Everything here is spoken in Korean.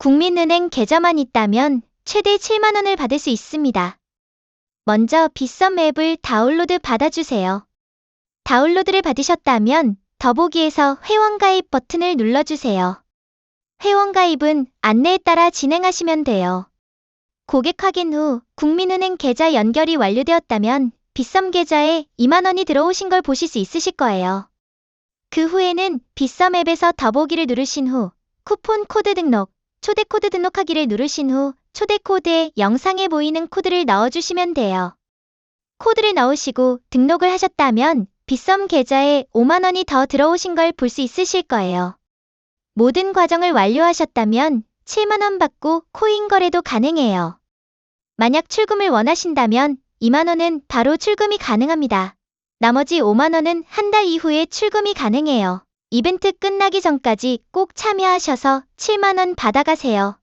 국민은행 계좌만 있다면 최대 7만원을 받을 수 있습니다. 먼저 빗썸 앱을 다운로드 받아주세요. 다운로드를 받으셨다면 더보기에서 회원가입 버튼을 눌러주세요. 회원가입은 안내에 따라 진행하시면 돼요. 고객 확인 후 국민은행 계좌 연결이 완료되었다면 빗썸 계좌에 2만원이 들어오신 걸 보실 수 있으실 거예요. 그 후에는 빗썸 앱에서 더보기를 누르신 후 쿠폰 코드 등록, 초대 코드 등록하기를 누르신 후 초대 코드에 영상에 보이는 코드를 넣어주시면 돼요. 코드를 넣으시고 등록을 하셨다면 빗썸 계좌에 5만원이 더 들어오신 걸 볼 수 있으실 거예요. 모든 과정을 완료하셨다면 7만원 받고 코인 거래도 가능해요. 만약 출금을 원하신다면 2만원은 바로 출금이 가능합니다. 나머지 5만원은 한 달 이후에 출금이 가능해요. 이벤트 끝나기 전까지 꼭 참여하셔서 7만원 받아가세요.